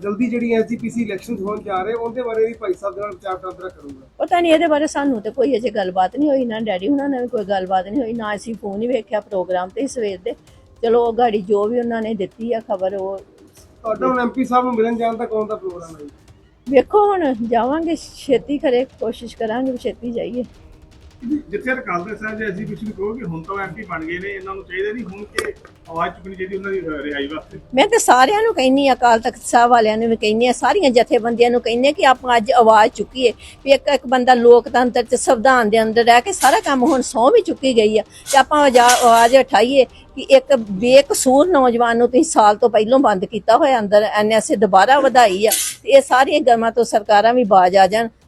ਜਲਦੀ ਜਿਹੜੀ SGPC election ਹੋਣ ਜਾ ਰਹੇ ਉਹਦੇ ਬਾਰੇ ਵੀ ਭਾਈ ਸਾਹਿਬ ਦੇ ਨਾਲ ਵਿਚਾਰ ਵਟਾਂਦਰਾ ਕਰੂੰਗਾ। ਪਤਾ ਨਹੀਂ ਇਹਦੇ ਬਾਰੇ ਸਾਨੂੰ ਤੇ ਕੋਈ ਅਜੇ ਗੱਲਬਾਤ ਨਹੀਂ ਹੋਈ ਨਾ ਡੈਡੀ ਹੁਣਾਂ ਨਾਲ ਵੀ ਕੋਈ ਗੱਲਬਾਤ ਨਹੀਂ ਹੋਈ ਨਾ ਅਸੀਂ ਫੋਨ ਹੀ ਵੇਖਿਆ ਪ੍ਰੋਗਰਾਮ ਤੇ ਸਵੇਰ ਦੇ। ਚਲੋ ਉਹ ਗਾੜੀ ਜੋ ਵੀ ਉਹਨਾਂ ਨੇ ਦਿੱਤੀ ਆ ਖਬਰ ਉਹ ਤੁਹਾਡਾ ਹੁਣ ਐਮਪੀ ਸਾਹਿਬ ਨੂੰ ਮਿਲਣ ਜਾਣ ਦਾ ਕੌਣ ਦਾ ਪ੍ਰੋਗਰਾਮ ਹੈ? ਵੇਖੋ ਹੁਣ ਜਾਵਾਂਗੇ ਛੇਤੀ ਕਰੇ ਕੋਸ਼ਿਸ਼ ਕਰਾਂਗੇ ਛੇਤੀ ਜਾਈਏ। ਜਿੱਥੇ ਅਕਾਲ ਸਾਹਿਬ ਦੇ ਅਸੀਂ ਕੁਝ ਹੁਣ ਤਾਂ ਐਮਪੀ ਬਣ ਗਏ ਨੇ, ਇਹਨਾਂ ਨੂੰ ਚਾਹੀਦਾ ਨਹੀਂ ਹੁਣ ਕਿ ਆਵਾਜ਼ ਚੁੱਕਣੀ ਚਾਹੀਦੀ ਉਹਨਾਂ ਦੀ ਰਿਹਾਈ ਵਾਸਤੇ। ਮੈਂ ਤੇ ਸਾਰਿਆਂ ਨੂੰ ਕਹਿੰਨੀ ਆ ਅਕਾਲ ਤਖਤ ਸਾਹਿਬ ਵਾਲਿਆਂ ਨੂੰ ਵੀ ਕਹਿੰਨੀ ਆ ਸਾਰੀਆਂ ਜਥੇਬੰਦੀਆਂ ਨੂੰ ਕਹਿੰਨੀ ਕਿ ਆਪਾਂ ਅੱਜ ਆਵਾਜ਼ ਚੁੱਕੀਏ ਵੀ ਇੱਕ ਇੱਕ ਬੰਦਾ ਲੋਕਤੰਤਰ ਤੇ ਸੰਵਿਧਾਨ ਦੇ ਅੰਦਰ ਰਹਿ ਕੇ ਸਾਰਾ ਕੰਮ ਹੁਣ ਸਹੁੰ ਵੀ ਚੁੱਕੀ ਗਈ ਆ ਤੇ ਆਪਾਂ ਆਵਾਜ਼ ਉਠਾਈਏ ਕਿ ਇੱਕ ਬੇਕਸੂਰ ਨੌਜਵਾਨ ਨੂੰ ਤੁਸੀਂ ਸਾਲ ਤੋਂ ਪਹਿਲਾਂ ਬੰਦ ਕੀਤਾ ਹੋਇਆ ਅੰਦਰ ਐਨਐਸਏ ਦੁਬਾਰਾ ਵਧਾਈ ਆ, ਤੇ ਇਹ ਸਾਰੀਆਂ ਗਰਮਾਂ ਤੋਂ ਸਰਕਾਰਾਂ ਵੀ ਬਾਜ ਆ ਜਾਣ।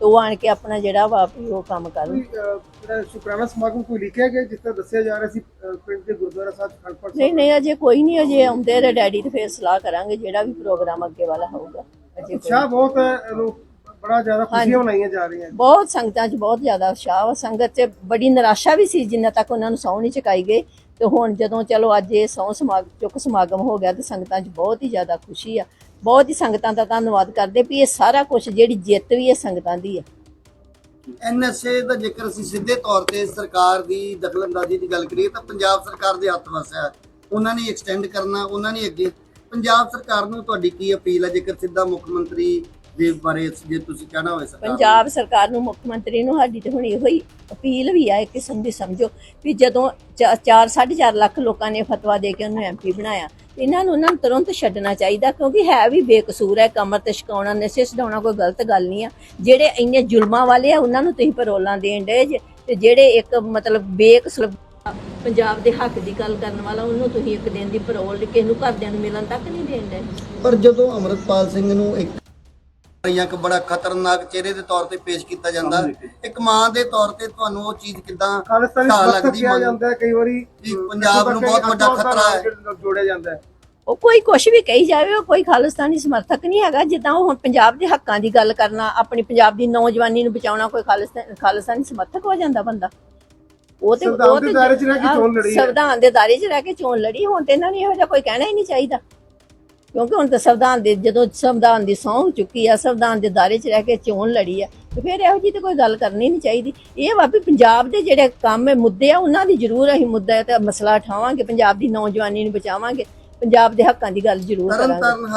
ਤੇ ਉਹ ਆਣ ਕੇ ਆਪਣਾ ਜਿਹੜਾ ਵਾ ਵੀ ਉਹ ਕੰਮ ਕਰਨ ਜਿਹੜਾ ਸ਼ੁਕਰਾਨਾ ਸਮਾਗਮ ਕੋਈ ਲਿਖਿਆ ਗਿਆ ਜਿਸ ਤਰ੍ਹਾਂ ਦੱਸਿਆ ਜਾ ਰਿਹਾ ਸੀ ਪਿੰਡ ਦੇ ਗੁਰਦੁਆਰਾ ਸਾਹਿਬ ਖੜਪੜ ਨਹੀਂ ਨਹੀਂ ਅਜੇ ਕੋਈ ਨਹੀਂ ਅਜੇ ਆਉਂਦੇ ਰੇ ਡੈਡੀ ਤੇ ਫੇਰ ਸਲਾਹ ਕਰਾਂਗੇ ਜਿਹੜਾ ਵੀ ਪ੍ਰੋਗਰਾਮ ਅੱਗੇ ਵਾਲਾ ਹੋਊਗਾ। ਅਜੇ ਉਤਸ਼ਾਹ ਬਹੁਤ ਹੈ ਇਹਨੂੰ ਬੜਾ ਜ਼ਿਆਦਾ ਖੁਸ਼ੀਆਂ ਮਨਾਈਆਂ ਜਾ ਰਹੀਆਂ ਬਹੁਤ ਸੰਗਤਾਂ 'ਚ ਬਹੁਤ ਜ਼ਿਆਦਾ ਉਤਸ਼ਾਹ ਵਾ। ਸੰਗਤ 'ਚ ਬੜੀ ਨਿਰਾਸ਼ਾ ਵੀ ਸੀ ਜਿੰਨਾ ਤੱਕ ਉਹਨਾਂ ਨੂੰ ਸਹੁੰ ਨਹੀਂ ਚੁਕਾਈ ਗਈ। ਤੇ ਹੁਣ ਜਦੋਂ ਚਲੋ ਅੱਜ ਇਹ ਸਹੁੰ ਸਮਾਗ ਚੁੱਕ ਸਮਾਗਮ ਹੋ ਗਿਆ ਤੇ ਸੰਗਤਾਂ 'ਚ ਬਹੁਤ ਹੀ ਜ਼ਿਆਦਾ ਖੁਸ਼ੀ ਆ। ਬਹੁਤ ਹੀ ਸੰਗਤਾਂ ਦਾ ਧੰਨਵਾਦ ਕਰਦੇ ਵੀ ਇਹ ਸਾਰਾ ਕੁਝ ਜਿਹੜੀ ਜਿੱਤ ਵੀ ਇਹ ਸੰਗਤਾਂ ਦੀ ਆ। ਐਨਐਸਏ ਦਾ ਜੇਕਰ ਅਸੀਂ ਸਿੱਧੇ ਤੌਰ ਤੇ ਸਰਕਾਰ ਦੀ ਦਖਲਅੰਦਾਜ਼ੀ ਦੀ ਗੱਲ ਕਰੀਏ ਤਾਂ ਪੰਜਾਬ ਸਰਕਾਰ ਦੇ ਹੱਥ ਵਸ ਹੈ ਉਹਨਾਂ ਨੇ ਐਕਸਟੈਂਡ ਕਰਨਾ ਉਹਨਾਂ ਨੇ ਅੱਗੇ। ਪੰਜਾਬ ਸਰਕਾਰ ਨੂੰ ਤੁਹਾਡੀ ਕੀ ਅਪੀਲ ਹੈ ਜੇਕਰ ਸਿੱਧਾ ਮੁੱਖ ਮੰਤਰੀ ਦੇ ਬਾਰੇ ਜੇ ਤੁਸੀਂ ਕਹਿਣਾ ਹੋਵੇ ਸਰਕਾਰ ਨੂੰ? ਪੰਜਾਬ ਸਰਕਾਰ ਨੂੰ ਮੁੱਖ ਮੰਤਰੀ ਨੂੰ ਸਾਡੀ ਤੇ ਹੁਣ ਇਹੋ ਹੀ ਅਪੀਲ ਵੀ ਆ ਇੱਕ ਕਿਸਮ ਦੀ ਸਮਝੋ ਵੀ ਜਦੋਂ 4 4.5 ਲੱਖ ਲੋਕਾਂ ਨੇ ਫਤਵਾ ਦੇ ਕੇ ਉਹਨੂੰ ਐਮਪੀ ਬਣਾਇਆ ਇਹਨਾਂ ਨੂੰ ਉਹਨਾਂ ਨੂੰ ਤੁਰੰਤ ਛੱਡਣਾ ਚਾਹੀਦਾ ਕਿਉਂਕਿ ਹੈ ਵੀ ਬੇਕਸੂਰ ਹੈ ਕਮਰ ਤੇ ਛਕਾਉਣਾ ਨਸ਼ੇ ਛਡਾਉਣਾ ਕੋਈ ਗਲਤ ਗੱਲ ਨਹੀਂ ਆ ਜਿਹੜੇ ਇੰਨੇ ਜ਼ੁਲਮਾਂ ਵਾਲੇ ਆ ਉਹਨਾਂ ਨੂੰ ਤੁਸੀਂ ਪਰੋਲਾਂ ਦੇਣ ਦੇ ਤੇ ਜਿਹੜੇ ਇੱਕ ਮਤਲਬ ਬੇਕਸੂਰ ਪੰਜਾਬ ਦੇ ਹੱਕ ਦੀ ਗੱਲ ਕਰਨ ਵਾਲਾ ਉਹਨੂੰ ਤੁਸੀਂ ਇੱਕ ਦਿਨ ਦੀ ਪਰੋਲ ਕਿਸੇ ਨੂੰ ਘਰਦਿਆਂ ਨੂੰ ਮਿਲਣ ਤੱਕ ਨਹੀਂ ਦੇਣ ਦੇ ਪਰ ਜਦੋਂ ਅਮਰਪਾਲ ਸਿੰਘ ਨੂੰ ਇੱਕ ਜਾਂ ਇੱਕ ਬੜਾ ਖਤਰਨਾਕ ਚਿਹਰੇ ਦੇ ਤੌਰ ਤੇ ਪੇਸ਼ ਕੀਤਾ ਜਾਂਦਾ। ਇੱਕ ਮਾਂ ਦੇ ਤੌਰ ਤੇ ਤੁਹਾਨੂੰ ਉਹ ਚੀਜ਼ ਕਿਦਾਂ ਸਮਰਥਕ ਲੱਗਦੀ ਮਨ- ਜਾਂਦਾ ਹੈ ਕਈ ਵਾਰੀ ਪੰਜਾਬ ਨੂੰ ਬਹੁਤ ਵੱਡਾ ਖਤਰਾ ਹੈ। ਜੋੜਿਆ ਜਾਂਦਾ ਹੈ। ਉਹ ਕੋਈ ਕੁਛ ਵੀ ਕਹੀ ਜਾਵੇ ਉਹ ਕੋਈ ਖਾਲਿਸਤਾਨੀ ਸਮਰਥਕ ਨਹੀਂ ਹੈਗਾ। ਜਿੱਦਾਂ ਉਹ ਹੁਣ ਪੰਜਾਬ ਦੇ ਹੱਕਾਂ ਦੀ ਗੱਲ ਕਰਨਾ ਆਪਣੀ ਪੰਜਾਬ ਦੀ ਨੌਜਵਾਨੀ ਨੂੰ ਬਚਾਉਣਾ ਕੋਈ ਖਾਲਿਸਤਾਨ ਖਾਲਿਸਤਾਨੀ ਸਮਰਥਕ ਹੋ ਜਾਂਦਾ ਬੰਦਾ। ਉਹ ਤੇ ਸੰਵਿਧਾਨ ਉਹ ਦੇ ਤੇ- ਦਾਇਰੇ 'ਚ ਰਹਿ ਕੇ ਹਾਂ, ਚੋਣ ਲੜੀ ਹੈ। ਸੰਵਿਧਾਨ ਦੇ ਦਾਇਰੇ 'ਚ ਰਹਿ ਕੇ ਚੋਣ ਲੜੀ ਹੁਣ ਤੇ ਇਹਨਾਂ ਨੂੰ ਇਹੋ ਜਿਹਾ ਕੋਈ ਕਹਿਣਾ ਹੀ ਨਹੀਂ ਚਾਹੀਦਾ। ਕਿਉਂਕਿ ਹੁਣ ਤਾਂ ਸੰਵਿਧਾਨ ਦੇ ਜਦੋਂ ਸੰਵਿਧਾਨ ਦੀ ਸਹੁੰ ਚੁੱਕੀ ਆ ਸੰਵਿਧਾਨ ਦੇ ਦਾਇਰੇ 'ਚ ਰਹਿ ਕੇ ਚੋਣ ਲੜੀ ਆ ਤੇ ਫਿਰ ਇਹੋ ਜੀ ਤੇ ਕੋਈ ਗੱਲ ਕਰਨੀ ਨਹੀਂ ਚਾਹੀਦੀ। ਇਹ ਵਾ ਵੀ ਪੰਜਾਬ ਦੇ ਜਿਹੜੇ ਕੰਮ ਹੈ ਮੁੱਦੇ ਆ ਉਹਨਾਂ ਦੀ ਜ਼ਰੂਰ ਅਸੀਂ ਮੁੱਦਾ ਤੇ ਮਸਲਾ ਉਠਾਵਾਂਗੇ ਪੰਜਾਬ ਦੀ ਨੌਜਵਾਨੀ ਨੂੰ ਬਚਾਵਾਂਗੇ ਪੰਜਾਬ ਦੇ ਹੱਕਾਂ ਦੀ ਗੱਲ ਜ਼ਰੂਰ ਕਰਾਂਗੇ।